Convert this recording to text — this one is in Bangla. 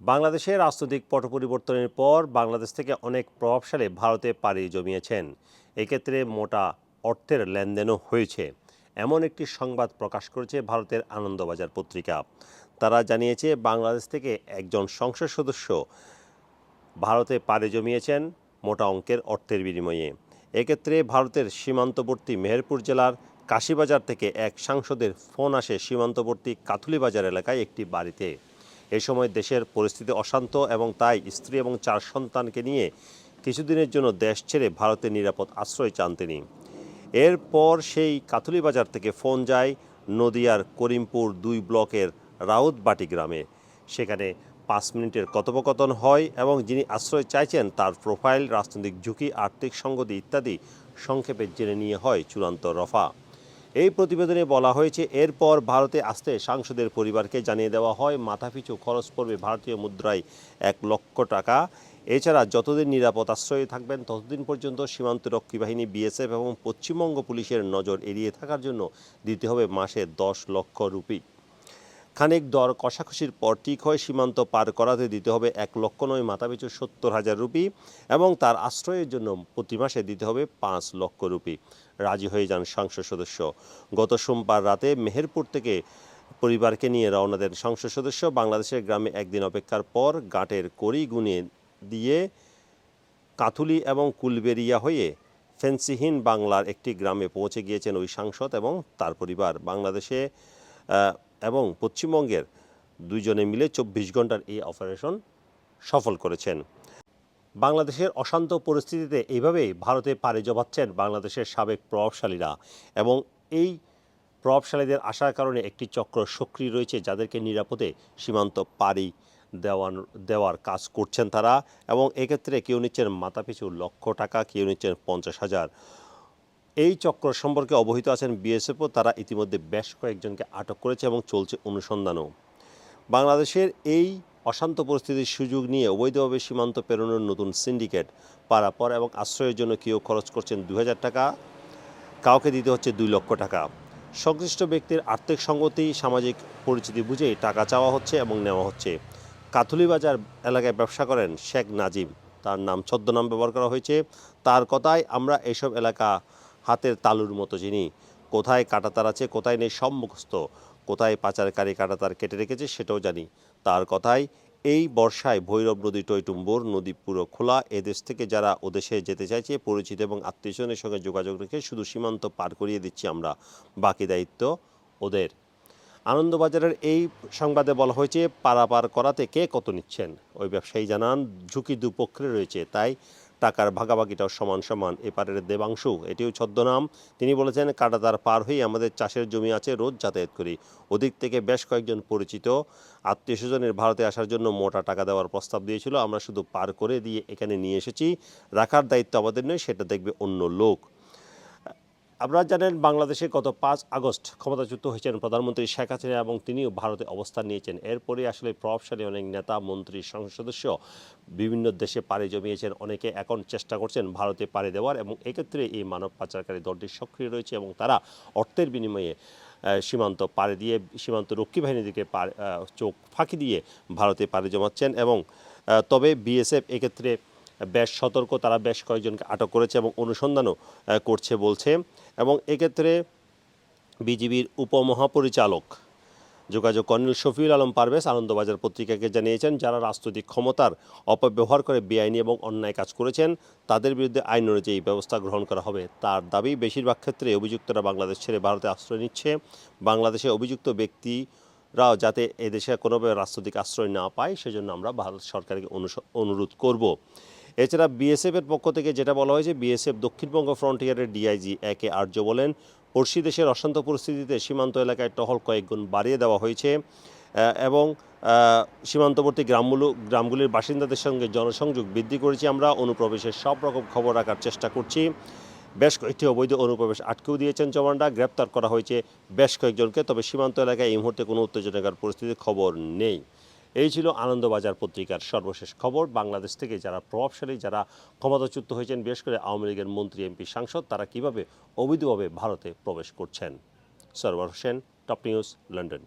বাংলাদেশের রাজনৈতিক পট পরিবর্তনের পর বাংলাদেশ থেকে অনেক প্রভাবশালী ভারতে পাড়ি জমিয়েছেন। এক্ষেত্রে মোটা অর্থের লেনদেনও হয়েছে। এমন একটি সংবাদ প্রকাশ করেছে ভারতের আনন্দবাজার পত্রিকা। তারা জানিয়েছে, বাংলাদেশ থেকে একজন সংসদ সদস্য ভারতে পাড়ি জমিয়েছেন মোটা অঙ্কের অর্থের বিনিময়ে। এক্ষেত্রে ভারতের সীমান্তবর্তী মেহেরপুর জেলার কাশিবাজার থেকে এক সাংসদের ফোন আসে সীমান্তবর্তী কাথুলিবাজার এলাকায় একটি বাড়িতে। এ সময় দেশের পরিস্থিতি অশান্ত এবং তাই স্ত্রী এবং চার সন্তানকে নিয়ে কিছুদিনের জন্য দেশ ছেড়ে ভারতের নিরাপদ আশ্রয় চান তিনি। এরপর সেই কাথুলিবাজার থেকে ফোন যায় নদিয়ার করিমপুর দুই ব্লকের রাউতবাটি গ্রামে। সেখানে পাঁচ মিনিটের কথোপকথন হয় এবং যিনি আশ্রয় চাইছেন তার প্রোফাইল, রাজনৈতিক ঝুঁকি, আর্থিক সঙ্গতি ইত্যাদি সংক্ষেপে জেনে নিয়ে হয় চূড়ান্ত রফা। এই প্রতিবেদনে বলা হয়েছে, এরপর ভারতে আসতে সাংসদের পরিবারকে জানিয়ে দেওয়া হয়, মাথাপিছু খরচ পড়বে ভারতীয় মুদ্রায় এক লক্ষ টাকা। এছাড়া যতদিন নিরাপদ আশ্রয়ে থাকবেন, ততদিন পর্যন্ত সীমান্তরক্ষী বাহিনী, বিএসএফ এবং পশ্চিমবঙ্গ পুলিশের নজর এড়িয়ে থাকার জন্য দিতে হবে মাসে দশ লক্ষ রুপি। খানিক দর কষাকষির পর ঠিক হয় সীমান্ত পার করাতে দিতে হবে এক লক্ষ নয় মাথাপিছু সত্তর হাজার রুপি এবং তার আশ্রয়ের জন্য প্রতি মাসে দিতে হবে পাঁচ লক্ষ রুপি। রাজি হয়ে যান সংসদ সদস্য। গত সোমবার রাতে মেহেরপুর থেকে পরিবারকে নিয়ে রওনা দেন সংসদ সদস্য। বাংলাদেশের গ্রামে একদিন অপেক্ষার পর গাঁটের কড়ি গুনে দিয়ে কাথুলি এবং কুলবেরিয়া হয়ে ফেন্সিহীন বাংলার একটি গ্রামে পৌঁছে গিয়েছেন ওই সাংসদ এবং তার পরিবার। বাংলাদেশে এবং পশ্চিমবঙ্গের দুইজনে মিলে চব্বিশ ঘণ্টার এই অপারেশন সফল করেছেন। বাংলাদেশের অশান্ত পরিস্থিতিতে এইভাবেই ভারতে পাড়ি জমাচ্ছেন বাংলাদেশের সাবেক প্রভাবশালীরা এবং এই প্রভাবশালীদের আসার কারণে একটি চক্র সক্রিয় রয়েছে যাদেরকে নিরাপদে সীমান্ত পাড়ি দেওয়ান, দেওয়ার কাজ করছেন তারা এবং এক্ষেত্রে কেউ নিচ্ছেন মাথাপিছু লক্ষ টাকা, কেউ নিচ্ছেন পঞ্চাশ হাজার। এই চক্র সম্পর্কে অবহিত আছেন বিএসএফও তারা ইতিমধ্যে বেশ কয়েকজনকে আটক করেছে এবং চলছে অনুসন্ধানও। বাংলাদেশের এই অশান্ত পরিস্থিতির সুযোগ নিয়ে অবৈধভাবে সীমান্ত পেরোনোর নতুন সিন্ডিকেট, পারাপর এবং আশ্রয়ের জন্য কেউ খরচ করছেন দু হাজার টাকা, কাউকে দিতে হচ্ছে দুই লক্ষ টাকা। সংশ্লিষ্ট ব্যক্তির আর্থিক সঙ্গতি, সামাজিক পরিচিতি বুঝেই টাকা চাওয়া হচ্ছে এবং নেওয়া হচ্ছে। কাথুলিবাজার এলাকায় ব্যবসা করেন শেখ নাজিম তার নাম ছদ্মনাম ব্যবহার করা হয়েছে। তার কথায়, আমরা এসব এলাকা হাতের তালুর মতো চিনি কোথায় কাটাতার আছে, কোথায় নেই, সব মুখস্থ। কোথায় পাচারকারী কাটাতার কেটে রেখেছে সেটাও জানি। তার কথায় এই বর্ষায় ভৈরব নদী টৈটুম্বর নদী পুরো খোলা। এদেশ থেকে যারা ওদেশে যেতে চাইছে, পরিচিত এবং আত্মীয়স্বজনের সঙ্গে যোগাযোগ রেখে শুধু সীমান্ত পার করিয়ে দিচ্ছি আমরা। বাকি দায়িত্ব ওদের। আনন্দবাজারের এই সংবাদে বলা হয়েছে, পারাপার করাতে কে কত নিচ্ছেন? ওই ব্যবসায়ী জানান, ঝুঁকি দুপক্ষে রয়েছে। তাই টাকার ভাগাভাগিটাও সমান সমান। এপারের দেবাংশু, এটিও ছদ্মনাম। তিনি বলেছেন, কাটাতার পার হয়ে আমাদের চাষের জমি আছে, রোজ যাতায়াত করি। ওদিক থেকে বেশ কয়েকজন পরিচিত আত্মীয় স্বজনের ভারতে আসার জন্য মোটা টাকা দেওয়ার প্রস্তাব দিয়েছিল। আমরা শুধু পার করে দিয়ে এখানে নিয়ে এসেছি। রাখার দায়িত্ব আমাদের নয়, সেটা দেখবে অন্য লোক। আপনারা জানেন বাংলাদেশে গত পাঁচ আগস্ট ক্ষমতাচ্যুত হয়েছেন প্রধানমন্ত্রী শেখ হাসিনা এবং তিনিও ভারতে অবস্থান নিয়েছেন। এরপরে আসলে প্রভাবশালী অনেক নেতা, মন্ত্রী, সংসদ সদস্য বিভিন্ন দেশে পাড়ি জমিয়েছেন। অনেকে এখন চেষ্টা করছেন ভারতে পাড়ি দেওয়ার এবং এক্ষেত্রে এই মানব পাচারকারী দলটি সক্রিয় রয়েছে এবং তারা অর্থের বিনিময়ে সীমান্ত পাড়ি দিয়ে, সীমান্ত রক্ষী বাহিনীদিকে পাড়ি- চোখ ফাঁকি দিয়ে ভারতে পাড়ি জমাচ্ছেন এবং তবে বিএসএফ এক্ষেত্রে বেশ সতর্ক, তারা বেশ কয়েকজনকে আটক করেছে এবং অনুসন্ধানও করছে বলছে। এবং এক্ষেত্রে বিজিবির উপমহাপরিচালক যোগাযোগ কর্নেল শফিউল আলম পারভেজ আনন্দবাজার পত্রিকাকে জানিয়েছেন, যারা রাজনৈতিক ক্ষমতার অপব্যবহার করে বেআইনি এবং অন্যায় কাজ করেছেন, তাদের বিরুদ্ধে আইন অনুযায়ী ব্যবস্থা গ্রহণ করা হবে। তার দাবি, বেশিরভাগ ক্ষেত্রে অভিযুক্তরা বাংলাদেশ ছেড়ে ভারতে আশ্রয় নিচ্ছে। বাংলাদেশে অভিযুক্ত ব্যক্তিরাও যাতে এদেশে কোনোভাবে রাজনৈতিক আশ্রয় না পায়, সেজন্য আমরা ভারত সরকারকে অনুরোধ করব। এছাড়া বিএসএফ এর পক্ষ থেকে যেটা বলা হয়েছে বিএসএফ দক্ষিণবঙ্গ ফ্রন্টিয়ারের ডিআইজি একে আর্য বলেন। পড়শি দেশের অশান্ত পরিস্থিতিতে সীমান্ত এলাকায় টহল কয়েক গুণ বাড়িয়ে দেওয়া হয়েছে। এবং সীমান্তবর্তী গ্রামগুলো, গ্রামগুলির বাসিন্দাদের সঙ্গে জনসংযোগ বৃদ্ধি করেছি আমরা। অনুপ্রবেশের সব রকম খবর রাখার চেষ্টা করছি। বেশ কয়েকটি অবৈধ অনুপ্রবেশ আটকেও দিয়েছেন জওয়ানরা। গ্রেপ্তার করা হয়েছে বেশ কয়েকজনকে, তবে সীমান্ত এলাকায় এই মুহূর্তে কোনো উত্তেজনাকার পরিস্থিতির খবর নেই। এই ছিল আনন্দবাজার পত্রিকার সর্বশেষ খবর। বাংলাদেশ থেকে যারা প্রভাবশালী, যারা ক্ষমতাচ্যুত হয়েছেন, বিশেষ করে আওয়ামী লীগের মন্ত্রী, এমপি, সাংসদ, তারা কীভাবে অবৈধভাবে ভারতে প্রবেশ করছেন? Sarwar Hossain, top news, London.